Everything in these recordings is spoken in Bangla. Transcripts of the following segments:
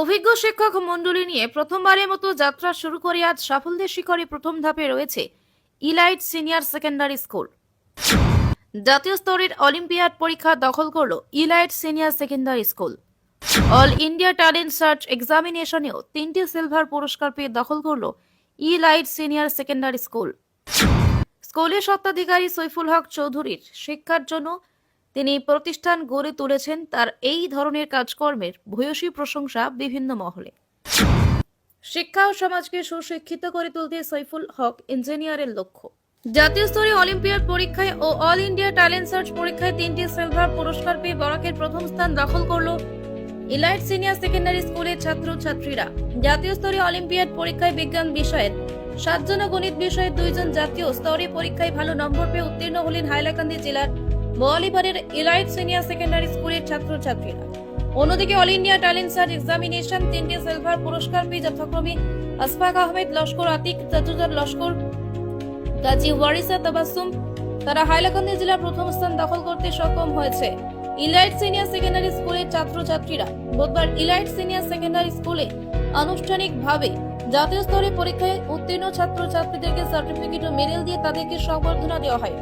অভিজ্ঞ শিক্ষক মণ্ডলী নিয়ে প্রথমবারের মতো যাত্রা শুরু করে আজ সাফল্যের শিখরে প্রথম ধাপে রয়েছে ইলাইট সিনিয়র সেকেন্ডারি স্কুল। জাতীয় স্তরের অলিম্পিয়াড পরীক্ষা দখল করল elite senior secondary school. All India talent search এক্সামিনেশনেও তিনটি সিলভার পুরস্কার পেয়ে দখল করল ইলাইট সিনিয়র সেকেন্ডারি স্কুল। স্কুলের স্বত্বাধিকারী সৈফুল হক চৌধুরীর শিক্ষার জন্য তিনি প্রতিষ্ঠান গড়ে তুলেছেন তার এই ধরনের কাজকর্মের ভূয়সী প্রশংসা বিভিন্ন মহলে। শিক্ষা ও সমাজকে সুশিক্ষিত করে তুলতে সৈফুল হক ইঞ্জিনিয়ারের লক্ষ্য। জাতীয় স্তরে অলিম্পিয়াড পরীক্ষায় ও অল ইন্ডিয়া ট্যালেন্ট সার্চ পরীক্ষায় তিনটি সিলভার পুরস্কার পেয়ে বরাকের প্রথম স্থান দখল করল ইলাইট সিনিয়র সেকেন্ডারি স্কুলের ছাত্র ছাত্রীরা জাতীয় স্তরে অলিম্পিয়াড পরীক্ষায় বিজ্ঞান বিষয়ের, সাতজন গণিত বিষয়ে দুইজন জাতীয় স্তরে পরীক্ষায় ভালো নম্বর পেয়ে উত্তীর্ণ হলেন হাইলাকান্দি জেলার বোয়ালিবাড়ের ইলাইট সিনিয়র সেকেন্ডারি স্কুলের ছাত্রছাত্রীরা। অন্যদিকে all India talent search examination তিনটি সিলভার পুরস্কার পেয়ে যথাক্রমে আসফাক আহমেদ, লস্কর আতিক তাজুদার লস্কর, গাজী ওয়ারিসা তাবাসুম তারা হাইলাকান্দি জেলার প্রথম স্থান দখল করতে সক্ষম হয়েছে। ইলাইট সিনিয়র সেকেন্ডারি স্কুলের ছাত্রছাত্রীরা বুধবার ইলাইট সিনিয়র সেকেন্ডারি স্কুলে আনুষ্ঠানিকভাবে জাতীয় স্তরে পরীক্ষায় উত্তীর্ণ ছাত্রছাত্রীদেরকে সার্টিফিকেট ও মেডেল দিয়ে তাদেরকে সংবর্ধনা দেওয়া হয়।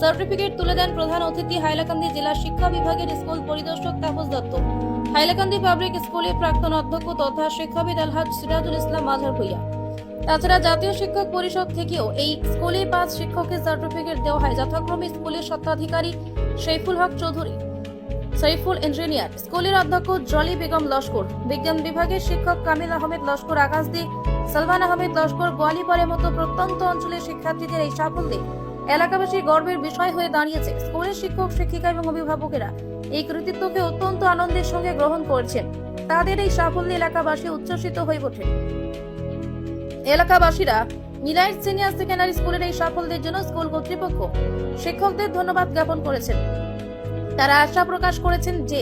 সার্টিফিকেট তুলে দেন প্রধান অতিথি হাইলাকান্দি জেলা শিক্ষা বিভাগের স্কুল পরিদর্শক তাপস দত্ত। হাইলাকান্দি পাবলিক স্কুলের প্রাক্তন অধ্যক্ষ তথা শিক্ষাবিদ আলহাজ সিরাজুল ইসলাম মাঝার ভুইয়া। তাছাড়া জাতীয় শিক্ষক পরিষদ থেকেও এই স্কুলে পাঁচ শিক্ষককে সার্টিফিকেট দেওয়া হয়। যথাক্রমে স্কুলের স্বত্বাধিকারী শৈফুল হক চৌধুরী সাইফুল ইঞ্জিনিয়ার, স্কুলের অধ্যক্ষ জলি বেগম লস্কর, বিজ্ঞান বিভাগের শিক্ষক কামিল আহমেদ লস্কর আকাশদি সালমান আহমেদ লস্কর গোয়ালিপাড়ের মতো প্রত্যন্ত অঞ্চলের শিক্ষার্থীদের এই সাফল্যে এলাকাবাসী গর্বের বিষয় হয়ে দাঁড়িয়েছে। স্কুলের শিক্ষক, শিক্ষিকা এবং অভিভাবকেরা এই কৃতিত্বকে অত্যন্ত আনন্দের সঙ্গে গ্রহণ করছেন। তাদের এই সাফল্যে এলাকাবাসী উচ্ছ্বসিত হয়ে ওঠে। এলাকাবাসীরা মিলাইট সিনিয়র সেকেন্ডারি স্কুলের এই সাফল্যের জন্য স্কুল কর্তৃপক্ষ শিক্ষকদের ধন্যবাদ জ্ঞাপন করেছেন। তারা আশা প্রকাশ করেছেন যে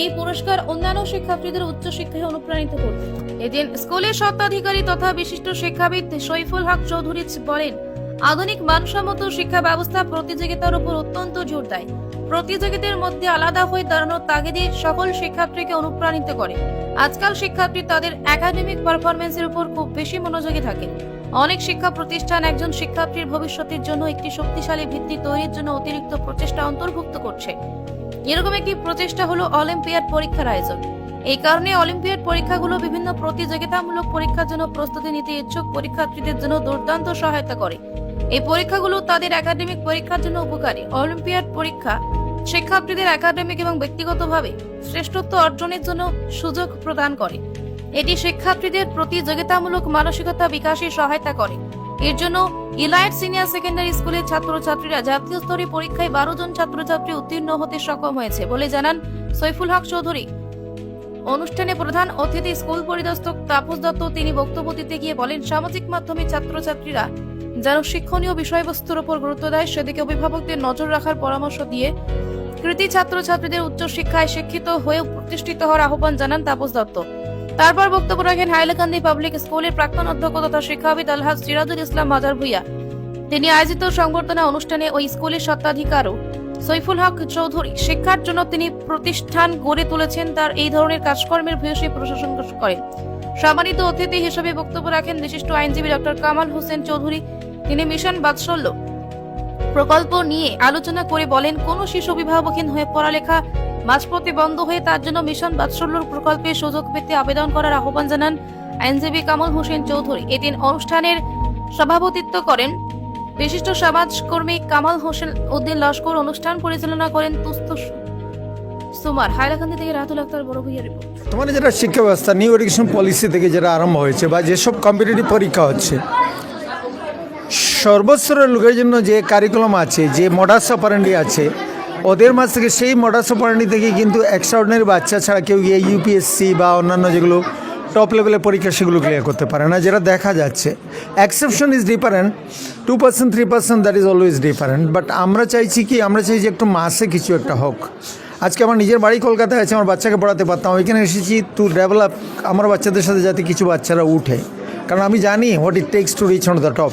এই পুরস্কার অন্যান্য শিক্ষার্থীদের উচ্চশিক্ষায় অনুপ্রাণিত করবে। এদিন স্কুলের স্বত্বাধিকারী তথা বিশিষ্ট শিক্ষাবিদ সৈফুল হক চৌধুরী বলেন আধুনিক মানসম্মত শিক্ষা ব্যবস্থা প্রতিযোগিতার উপর অত্যন্ত জোর দেয়। প্রতিযোগীদের মধ্যে আলাদা হয়ে দাঁড়ানোর তাগিদে সকল শিক্ষার্থীকে অনুপ্রাণিত করে। আজকাল শিক্ষার্থী তাদের একাডেমিক পারফরমেন্সের উপর খুব বেশি মনোযোগী থাকে। অনেক শিক্ষা প্রতিষ্ঠান একজন শিক্ষার্থীর ভবিষ্যতের জন্য একটি শক্তিশালী ভিত্তি তৈরির জন্য অতিরিক্ত প্রচেষ্টা অন্তর্ভুক্ত করছে। এরকম একটি প্রচেষ্টা হলো অলিম্পিয়াড পরীক্ষার আয়োজন। এই কারণে অলিম্পিয়াড পরীক্ষাগুলো বিভিন্ন প্রতিযোগিতামূলক পরীক্ষার জন্য প্রস্তুতি নিতে ইচ্ছুক পরীক্ষার্থীদের জন্য দুর্দান্ত সহায়তা করে। এই পরীক্ষাগুলো তাদের একাডেমিক পরীক্ষার জন্য উপকারী। অলিম্পিয়াড পরীক্ষা শিক্ষার্থীদের একাডেমিক এবং ব্যক্তিগতভাবে শ্রেষ্ঠত্ব অর্জনের জন্য সুযোগ প্রদান করে। এটি শিক্ষার্থীদের প্রতিযোগিতামূলক মানসিকতা বিকাশে সহায়তা করে। এর জন্য ইলাইট সিনিয়র সেকেন্ডারি স্কুলের ছাত্রছাত্রীরা জাতীয় স্তরে পরীক্ষায় বারো জন ছাত্রছাত্রী উত্তীর্ণ হতে সক্ষম হয়েছে বলে জানান সৈফুল হক চৌধুরী। অনুষ্ঠানে প্রধান অতিথি স্কুল পরিদর্শক তাপস দত্ত তিনি বক্তব্য দিতে গিয়ে বলেন, সামাজিক মাধ্যমে ছাত্রছাত্রীরা যেন শিক্ষণীয় বিষয়বস্তুর উপর গুরুত্ব দেয়, সেদিকে অভিভাবকদের নজর রাখার পরামর্শ দিয়ে কৃতি ছাত্রছাত্রীদের উচ্চশিক্ষায় শিক্ষিত হয়ে প্রতিষ্ঠিত হওয়ার আহ্বান জানান তাপস দত্ত। তারপর বক্তব্য রাখেন হাইলাকান্দি পাবলিক স্কুলের প্রাক্তন অধ্যক্ষ তথা শিক্ষাবিদ আলহাজ সিরাজুল ইসলাম মাজার ভুইয়া। তিনি আয়োজিত সংবর্ধনা অনুষ্ঠানে ওই স্কুলের স্বত্বাধিকারও সৈফুল হক চৌধুরী। শিক্ষার জন্য তিনি প্রতিষ্ঠান গড়ে তুলেছেন, তার এই ধরনের কাজকর্মের ভূয়সী প্রশাসন করেন। সম্মানিত অতিথি হিসেবে বক্তব্য রাখেন বিশিষ্ট আইনজীবী ডক্টর কামাল হোসেন চৌধুরী। তিনি মিশন বাৎসল্য। প্রকল্প নিয়ে আলোচনা করে বলেন, কোন শিশু অভিভাবকহীন হয়ে পড়ালেখা মাঝপথে বন্ধ হয়ে তার জন্য মিশন বাৎসল্য প্রকল্পে সুযোগ পেতে আবেদন করার আহ্বান জানান আইনজীবী কামাল হোসেন চৌধুরী। এদিন অনুষ্ঠানের সভাপতিত্ব করেন বিশিষ্ট সমাজকর্মী কামাল হোসেন উদ্দিন লস্কর। অনুষ্ঠান পরিচালনা করেন তুস্ত সুমার। হাইলাকান্দি থেকে রাতুল আক্তার, বড় ভূইয়া রিপোর্ট। যেটা শিক্ষা ব্যবস্থা নিউ এডুকেশন পলিসি থেকে যেটা আরম্ভ হয়েছে বা যেসব কম্পিটিটিভ পরীক্ষা হচ্ছে সর্বস্তরের লোকের জন্য যে কারিকুলাম আছে, যে মডাস অপারেন্ডি আছে, ওদের মাঝ থেকে সেই মডাস অপারেন্ডি থেকে কিন্তু এক্সট্রাঅর্ডিনারি বাচ্চা ছাড়া কেউ গিয়ে ইউপিএসসি বা অন্যান্য যেগুলো টপ লেভেলের পরীক্ষা সেগুলো ক্লিয়ার করতে পারে না। যেটা দেখা যাচ্ছে exception is different two percent three percent that is always different but আমরা চাইছি কি, আমরা চাই যে একটু মাসে কিছু একটা হোক। আজকে আমার নিজের বাড়ি কলকাতায় আছে, আমার বাচ্চাকে পড়াতে পারতাম, ওইখানে এসেছি টু ডেভেলপ আমার বাচ্চাদের সাথে যাতে কিছু বাচ্চারা উঠে। কারণ আমি জানি what it takes to reach on the top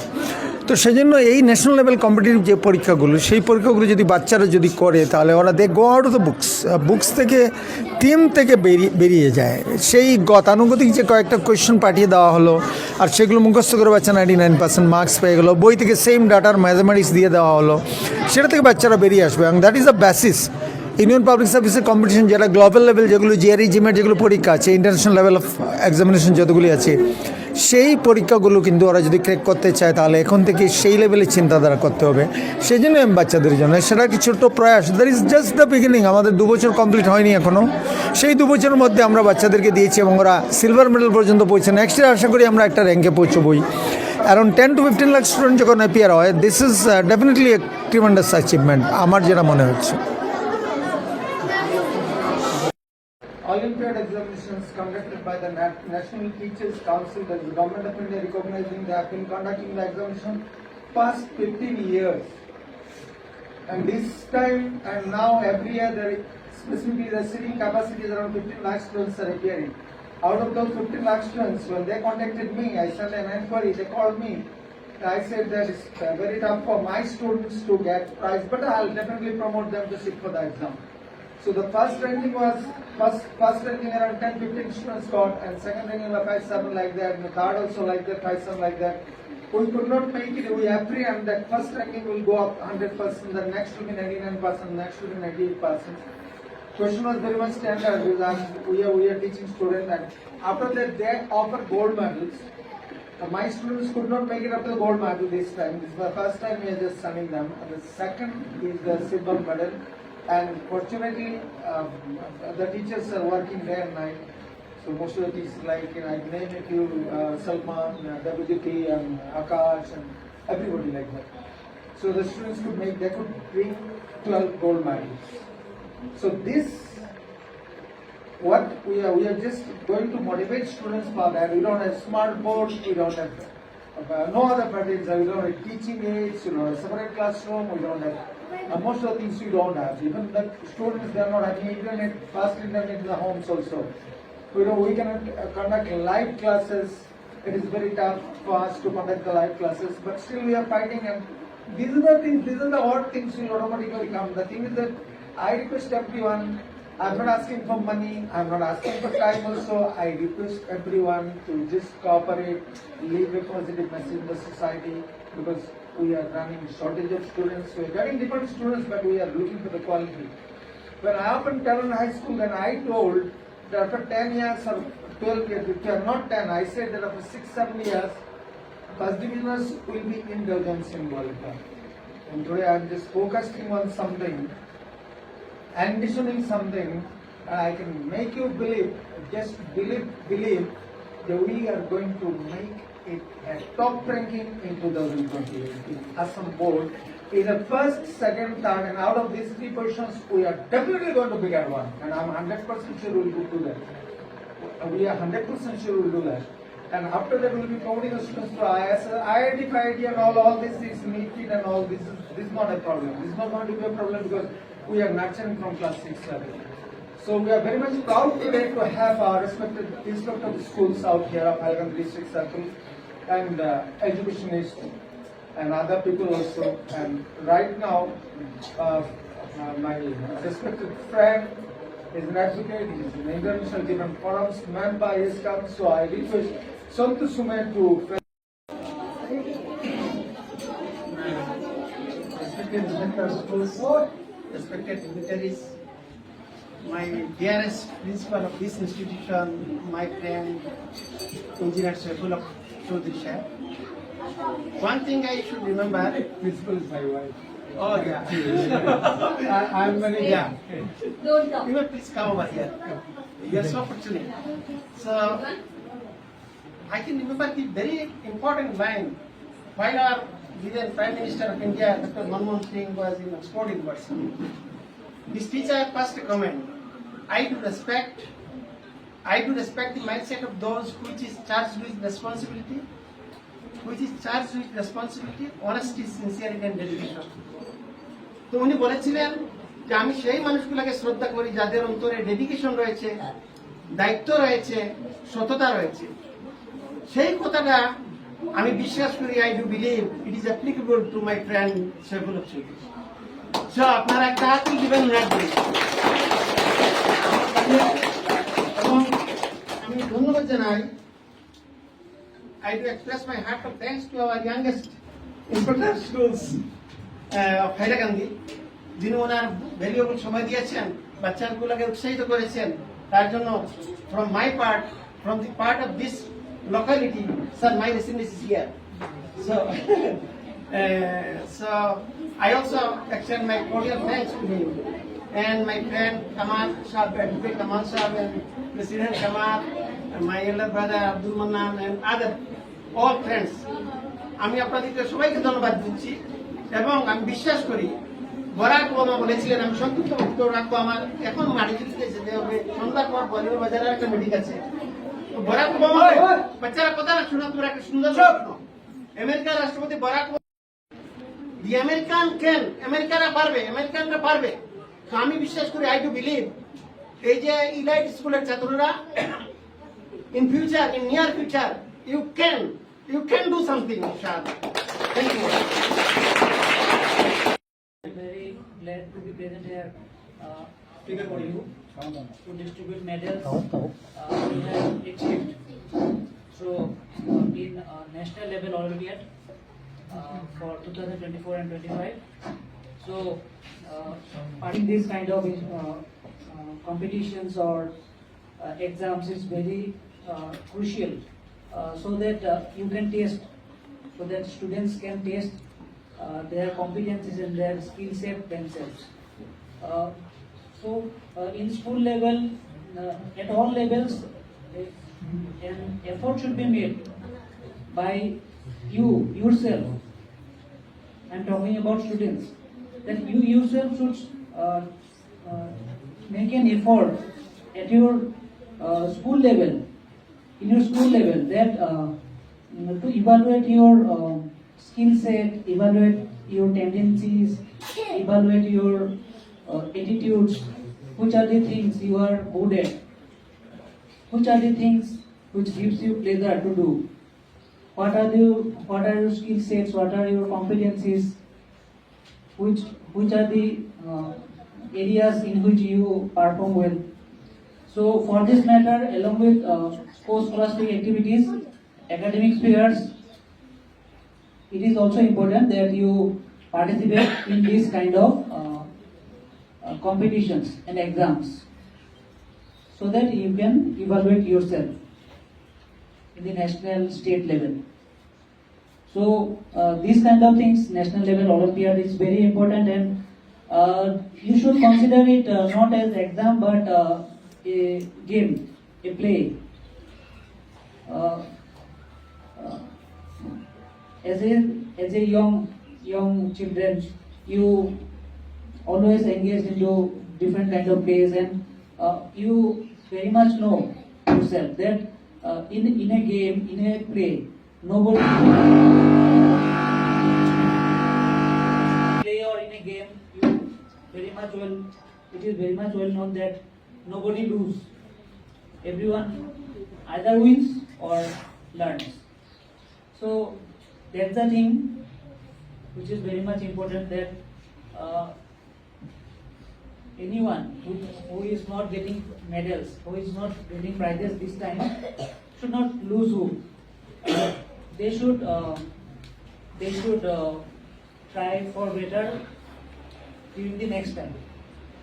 তো সেই জন্য এই ন্যাশনাল লেভেল কম্পিটিটিভ যে পরীক্ষাগুলো, সেই পরীক্ষাগুলো যদি বাচ্চারা যদি করে, তাহলে ওরা they go out of the books books থেকে টিম থেকে বেরিয়ে বেরিয়ে যায়। সেই গতানুগতিক যে কয়েকটা কোয়েশ্চেন পাঠিয়ে দেওয়া হলো, আর সেগুলো মুখস্থ করে বাচ্চা নাইনটি নাইন পার্সেন্ট মার্কস পেয়ে গেলো। বই থেকে সেম ডাটার ম্যাথামেটিক্স দিয়ে দেওয়া হলো। সেটা থেকে বাচ্চারা বেরিয়ে আসবে এবং that is the basis union public সার্ভিসের কম্পিটিশন যেটা গ্লোবাল লেভেল যেগুলো জিআরই জিমের যেগুলো পরীক্ষা আছে ইন্টারন্যাশনাল লেভেল অফ এক্সামিনেশন যতগুলি আছে, সেই পরীক্ষাগুলো কিন্তু ওরা যদি ক্রেক করতে চায়, তাহলে এখন থেকে সেই লেভেলের চিন্তাধারা করতে হবে। সেই জন্য আমি বাচ্চাদের জন্য, সেটা কি ছোট্ট প্রয়াস। That is just the beginning আমাদের দু বছর কমপ্লিট হয়নি এখনও সেই দু বছরের মধ্যে আমরা বাচ্চাদেরকে দিয়েছি এবং ওরা সিলভার মেডেল পর্যন্ত পৌঁছে। নেক্সট ইয়ার আশা করি আমরা একটা র্যাঙ্কে পৌঁছবই। Around ten to fifteen lakh student যখন অ্যাপিয়ার হয় this is definitely tremendous achievement আমার যেটা মনে হচ্ছে। Olympiad examinations conducted by the Nat- National Teachers Council, that the government of India recognizing they have been conducting the examination past 15 years. And this time and now every year there specifically the sitting capacity is around 15 lakh students are appearing. Out of those 15 lakh students, when they contacted me, I sent an inquiry, they called me. I said that it's uh, very tough for my students to get prize, but I'll definitely promote them to sit for the exam. So the first ranking was first first ranking around 10 15 students got and second ranking was 5 7 like that and the third also like that 5 7 like that. We could not make it. We apprehend that first ranking will go up 100 percent, the next will be 99 percent, next will be 98 percent. Question was very much standard we are we are teaching students and after that they offer gold medals. My students could not make it up to the gold medal this time. This is the first time we are just sending them. The second is the silver medal. And fortunately, um, the teachers are working day and night. So most of the teachers, like I name a few, uh, Salman, uh, and Akash, and everybody like that. So the students could make, they could bring 12 gold medals. So this what we are, we are just going to motivate students for that. We don't have smart boards, we don't have uh, no other patterns, we don't have teaching aids, we don't have separate classroom, we don't have uh, most of the things we don't have. Even the students, they are not having internet, fast internet in the homes also. We know we cannot uh, conduct live classes. It is very tough for us to conduct the live classes, but still we are fighting and these are the things, these are the odd things will automatically come. The thing is that I request everyone, I'm not asking for money, I'm not asking for time also. I request everyone to just cooperate, leave a positive message in the society because we are running shortage of students. We are getting different students, but we are looking for the quality. When I opened Talon High School, then I told that after 10 years or 12 years, if you are not 10, I said that after 6, 7 years, first divisioners will be indulgence in Bollywood. And today I am just focusing on something, envisioning something, and I can make you believe, just believe, believe that we are going to make it has top ranking in 2028. In Assam board is the first, second, third, and out of these three positions, we are definitely going to pick at one, and I'm 100% sure we will do that. We are 100% sure we will do that. And after that, we will be promoting the students to IIS, IIT, IIT, and all, all this is NEET and all this. is- This is not a problem. This is not going to be a problem because we are nurturing from class six level. So we are very much proud today to have our respected inspector of schools out here of Highland District Circle and uh, educationists and other people also. And right now, uh, uh, my respected friend is an advocate, he is in international different forums, Manpa has come, so I request Santu Sumer to respected director respected dignitaries, my dearest principal of this institution, my friend, Engineer Saiful of Chaudhry Sahib. One thing I should remember, principal is my wife. oh yeah, I, I'm very yeah. You may please come over here. You are so fortunate. So, I can remember the very important line while our then Prime Minister of India, Dr. Manmohan Singh, was in Oxford University. This teacher first comment, I do respect, I do respect the mindset of those which is charged with responsibility, which is charged with responsibility, honesty, sincerity and dedication. তো উনি বলেছিলেন যে আমি সেই মানুষগুলোকে শ্রদ্ধা করি যাদের অন্তরে ডেডিকেশন রয়েছে দায়িত্ব রয়েছে সততা রয়েছে সেই কথাটা আমি বিশ্বাস করি I do believe it is applicable to my friend Saiful Chowdhury so আপনারা একটা হাত দিবেন রাখবেন আমি ধন্যবাদ জানাই express my heart of thanks to our youngest inspector schools uh, of Hailakandi যিনি ওনার ভ্যালুয়েবল সময় দিয়েছেন বাচ্চাগুলোকে উৎসাহিত করেছেন তার জন্য from my part from the part of this locality sir my residence is here uh, so I also extend my cordial thanks to him and my friend Kamal Shah, Advocate Kamal Shah and President Kamal, and my elder brother Abdul Manan and other all friends. আমি আপনাদেরকে সবাইকে ধন্যবাদ দিচ্ছি এবং আমি বিশ্বাস করি বরাক ওবামা বলেছিলেন আমি সংক্ষিপ্ত বক্তব্য রাখব আমার। এখন মাটি দিতে যেতে হবে সন্ধ্যার পর বলিউড বাজারে একটা মিটিং আছে। বরাক ওবামা বাচ্চারা কথা না শোনা তোমরা একটা সুন্দর স্বপ্ন আমেরিকার রাষ্ট্রপতি বরাক দি আমেরিকান ক্যান আমেরিকারা পারবে আমেরিকানরা পারবে। তো আমি বিশ্বাস করি আই ডু বিলিভ এই যে ইলাইট স্কুলের ছাত্ররা in future in near future you can you can do something thank you very glad to be present here uh, speaker for you to distribute medals uh, we have achieved. So uh, in uh, national level Olympiad uh, for 2024 and 25. So uh, in this kind of uh, uh, competitions or uh, exams is very uh, crucial so that you can test so that students can test their competencies and their skill set themselves. So, in school level, at all levels, an effort should be made by you yourself. I'm talking about students. That you yourself should uh, uh, make an effort at your uh, school level, in your school level, that uh, to evaluate your uh, skill set, evaluate your tendencies, evaluate your uh, attitudes, which are the things you are good at, which are the things which gives you pleasure to do, what are the what are your skill sets, what are your competencies, which which are the uh, areas in which you perform well. So for this matter, along with uh, post-scholastic activities, academic spheres, it is also important that you participate in this kind of uh, uh, competitions and exams so that you can evaluate yourself in the national state level. So uh, these kind of things, national level Olympiad is very important and uh, you should consider it uh, not as exam but uh, a game, a play. Uh, uh, as a as a young young children, you always engage into different kind of plays and uh, you very much know yourself that uh, in in a game in a play nobody play or in a game you very much well it is very much well known that nobody lose. Everyone either wins or learns. So that's the thing which is very much important that uh, anyone who, who is not getting medals, who is not getting prizes this time, should not lose hope. Uh, they should uh, they should uh, try for better during the next time.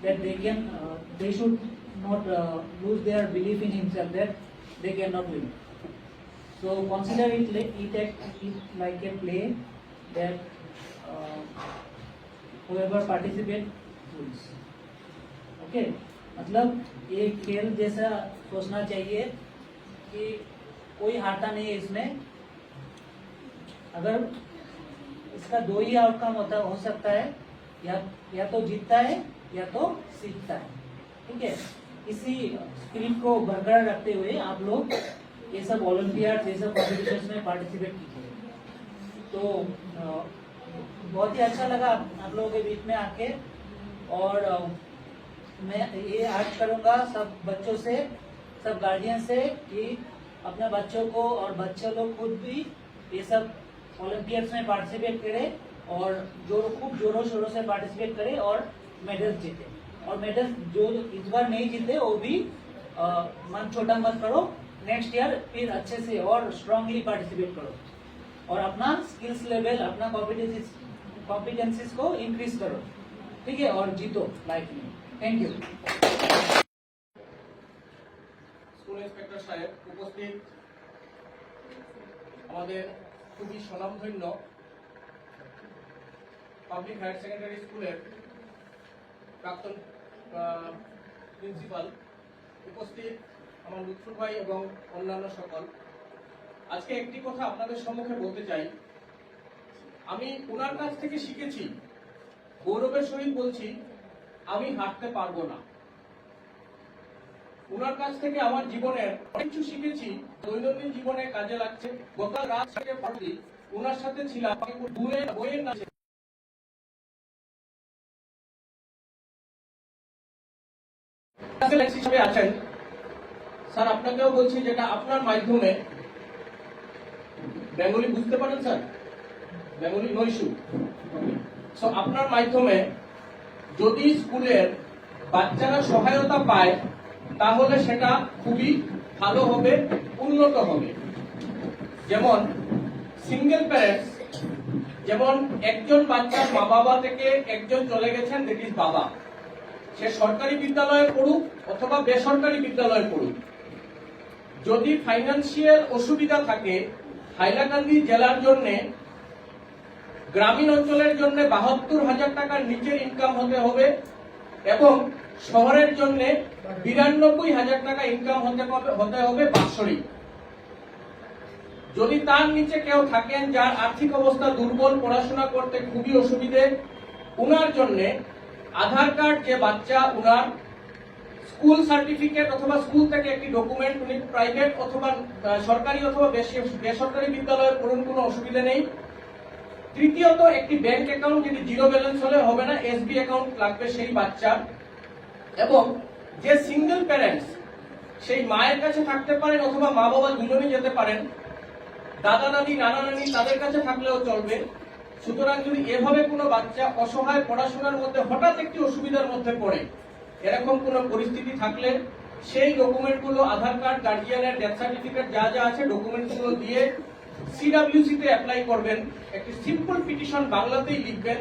That they can uh, they should not uh, lose their belief in himself that they cannot win. So consider it, like- it, it like a play that uh, whoever participate wins. Okay मतलब ये खेल जैसा सोचना चाहिए कि कोई हारता नहीं है इसमें अगर इसका दो ही आउटकम होता, हो सकता है, या या तो जीतता है, या तो सीखता है। ठीक है? इसी स्क्रीन को बरकरार रखते हुए आप लोग ये सब ओलंपियाड ये सब कॉम्पिटिशन में पार्टिसिपेट कीजिए। तो बहुत ही अच्छा लगा आप आप लोगों के बीच में आके। और मैं ये आज करूँगा सब बच्चों से, सब गार्जियन से कि अपने बच्चों को और बच्चे लोग खुद भी ये सब ओलंपियड्स में पार्टिसिपेट करे और जो खूब जोरों शोरों से पार्टिसिपेट करे और मेडल जीते और मेडल जो इस बार नहीं जीते वो भी अ, मन छोटा मत करो नेक्स्ट ईयर फिर अच्छे से और स्ट्रांगली पार्टिसिपेट करो और अपना स्किल्स लेवल अपना कॉम्पिटेंसीज कॉम्पिटेंसीज को इंक्रीज करो ठीक है और जीतो लाइफ में थैंक यू স্কুল ইন্সপেক্টর সাহেব উপস্থিত আমাদের খুবই স্বনামধন্য পাবলিক হায়ার সেকেন্ডারি স্কুলের প্রাক্তন প্রিন্সিপাল উপস্থিত আমার লুৎফুর ভাই এবং অন্যান্য সকল। আজকে একটি কথা আপনাদের সম্মুখে বলতে চাই। আমি ওনার কাছ থেকে শিখেছি, গৌরবের সহিত বলছি, আমি হাঁটতে পারব না। ওনার কাছ থেকে আমার জীবনের অনেক কিছু শিখেছি, দৈনন্দিন জীবনে কাজে লাগছে। গতকাল রাত থেকে পারলি ওনার সাথে ছিলাম, আমাকে বইয়ের না হিসেবে আছেন। স্যার, আপনাকেও বলছি যেটা আপনার মাধ্যমে। বেঙ্গলি বুঝতে পারেন, স্যার? বেঙ্গলি নৈশু সো আপনার মাধ্যমে যদি স্কুলের বাচ্চারা সহায়তা পায় তাহলে সেটা খুবই ভালো হবে, উন্নত হবে। যেমন সিঙ্গেল প্যারেন্টস যেমন একজন বাচ্চার মা বাবা থেকে একজন চলে গেছেন ইজ বাবা। সে সরকারি বিদ্যালয়ে পড়ুক অথবা বেসরকারি বিদ্যালয়ে পড়ুক। যদি ফাইন্যান্সিয়াল অসুবিধা থাকে, হাইলাকান্দি জেলার জন্যে, গ্রামীণ অঞ্চলের জন্য বাহাত্তর হাজার টাকার নিচের ইনকাম হতে হবে এবং শহরের জন্য বিরানব্বই হাজার টাকা ইনকাম হতে হতে হবে বাৎসরিক। যদি তার নিচে কেউ থাকেন যার আর্থিক অবস্থা দুর্বল, পড়াশোনা করতে খুবই অসুবিধে, উনার জন্য আধার কার্ড যে বাচ্চা উনার স্কুল সার্টিফিকেট অথবা স্কুল থেকে একটি ডকুমেন্ট, উনি প্রাইভেট অথবা সরকারি অথবা বেসরকারি বিদ্যালয়ে পড়ুন, কোনো অসুবিধা নেই। তৃতীয়ত, একটি ব্যাংক অ্যাকাউন্ট যদি জিরো ব্যালেন্স হলে হবে না এসবি অ্যাকাউন্ট লাগবে সেই বাচ্চার। এবং যে সিঙ্গেল প্যারেন্টস সেই মায়ের কাছে থাকতে পারেন অথবা মা বাবা দুজনই যেতে পারেন, দাদা দাদি নানা নানি তাদের কাছে থাকলেও চলবে। সুতরাং যদি এভাবে কোনো বাচ্চা অসহায় পড়াশোনার মধ্যে হঠাৎ একটি অসুবিধার মধ্যে পড়ে, এরকম কোনো পরিস্থিতি থাকলে সেই ডকুমেন্টগুলো আধার কার্ড গার্জিয়ানের ডেথ সার্টিফিকেট যা যা আছে ডকুমেন্টগুলো দিয়ে সিডাব্লিউসি তে অ্যাপ্লাই করবেন। একটি সিম্পল পিটিশন বাংলাতেই লিখবেন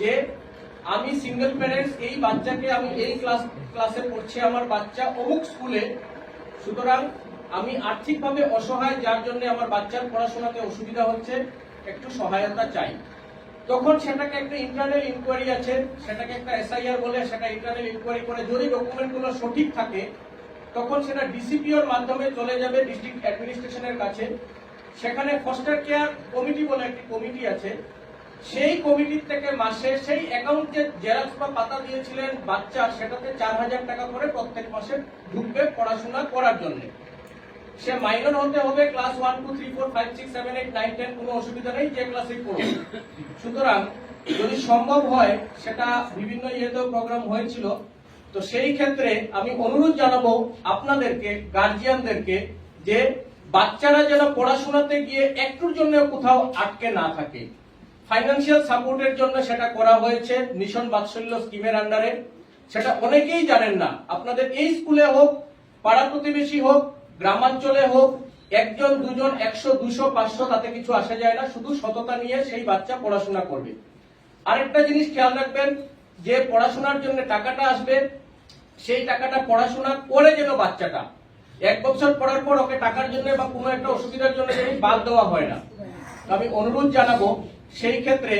যে, আমি সিঙ্গেল প্যারেন্টস এই বাচ্চাকে আমি এই ক্লাস ক্লাসে পড়ছে, আমার বাচ্চা অমুক স্কুলে সুতরাং আমি আর্থিকভাবে অসহায়, যার জন্য আমার বাচ্চার পড়াশোনাতে অসুবিধা হচ্ছে, একটু সহায়তা চাই। তখন সেটাকে একটা ইন্টারনাল ইনকোয়ারি আছে, সেটাকে একটা এসআইআর বলে, সেটা ইন্টারনাল ইনকোয়ারি করে যদি ডকুমেন্টগুলো সঠিক থাকে, তখন সেটা ডিসিপিওর মাধ্যমে চলে যাবে ডিস্ট্রিক্ট অ্যাডমিনিস্ট্রেশনের কাছে। সেখানে ফস্টার কেয়ার কমিটি বলে একটি কমিটি আছে। সেই কমিটির থেকে মাসে সেই অ্যাকাউন্ট যে জেরক্স বা পাতা দিয়েছিলেন বাচ্চা, সেটাতে চার হাজার টাকা করে প্রত্যেক মাসে ঢুকবে পড়াশোনা করার জন্য। সে মাইনর হতে হবে class one two three four five six seven eight nine ten কোনো অসুবিধা নেই, যে ক্লাসেই পড়বে সুতরাং যদি সম্ভব হয়, সেটা বিভিন্ন ইয়েতেও প্রোগ্রাম হয়েছিল। তো সেই ক্ষেত্রে আমি অনুরোধ জানাব আপনাদেরকে গার্জিয়ানদেরকে যে বাচ্চারা যেন পড়াশোনাতে গিয়ে একটুর জন্য কোথাও আটকে না থাকে। ফাইন্যান্সিয়াল সাপোর্টের জন্য সেটা করা হয়েছে মিশন বাৎসল্য স্কিমের আন্ডারে সেটা অনেকেই জানেন না। আপনাদের এই স্কুলে হোক, পাড়া প্রতিবেশী হোক, গ্রামাঞ্চলে হোক, একজন, দুজন, একশো, দুশো, পাঁচশো, তাতে কিছু আসা যায় না। শুধু সততা নিয়ে সেই বাচ্চা পড়াশোনা করবে। আরেকটা জিনিস খেয়াল রাখবেন, যে পড়াশোনার জন্য টাকাটা আসবে, সেই টাকাটা পড়াশোনা করে যেন বাচ্চাটা এক বছর পড়ার পর ওকে টাকার জন্য বা কোনো একটা অসুবিধার জন্য যেন বাদ দেওয়া হয় না। আমি অনুরোধ জানাব, সেই ক্ষেত্রে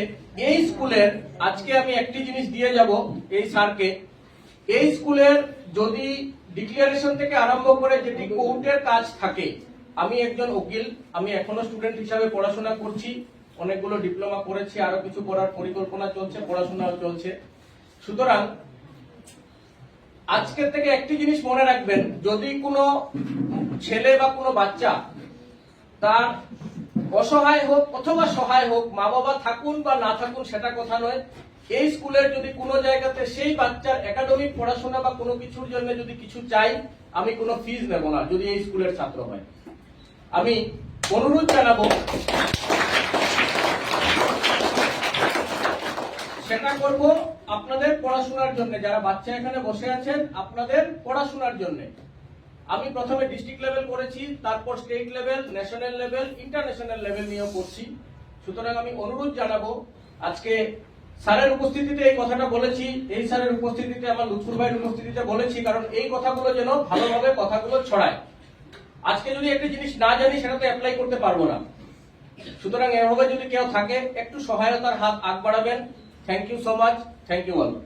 এই স্কুলের, আজকে আমি একটি জিনিস দিয়ে যাব এই স্যারকে। এই স্কুলের যদি ডিক্লারেশন থেকে আরম্ভ করে যেটি কোর্টের কাজ থাকে, আমি একজন উকিল, আমি এখনও স্টুডেন্ট হিসাবে পড়াশোনা করছি, অনেকগুলো ডিপ্লোমা করেছি, আরও কিছু করার পরিকল্পনা চলছে, পড়াশোনাও চলছে। সুতরাং আজকের থেকে একটি জিনিস মনে রাখবেন, যদি কোনো ছেলে বা কোনো বাচ্চা তার অসহায় হোক অথবা সহায় হোক মা বাবা থাকুন বা না থাকুন, সেটা কথা নয়। এই স্কুলের যদি কোনো জায়গাতে সেই বাচ্চার একাডেমিক পড়াশোনা বা কোনো কিছুর জন্য যদি কিছু চাই, আমি কোনো ফিজ নেব না, যদি এই স্কুলের ছাত্র হয়। আমি অনুরোধ জানাব সেটা করব আপনাদের পড়াশোনার জন্য। যারা বাচ্চা এখানে বসে আছেন, আপনাদের পড়াশোনার জন্য। আমি প্রথমে ডিস্ট্রিক্ট লেভেল করেছি, তারপর state level, national level, international level নিয়েও করছি সুতরাং আমি অনুরোধ জানাব, আজকে স্যারের উপস্থিতিতে এই কথাটা বলেছি, এই স্যারের উপস্থিতিতে, আমার লুৎফুর ভাইয়ের উপস্থিতিতে বলেছি, কারণ এই কথাগুলো যেন ভালোভাবে কথাগুলো ছড়ায়। আজকে যদি একটা জিনিস না জানি, সেটা তো অ্যাপ্লাই করতে পারব না। সুতরাং এভাবে যদি কেউ থাকে, একটু সহায়তার হাত আগ বাড়াবেন। Thank you so much. Thank you all.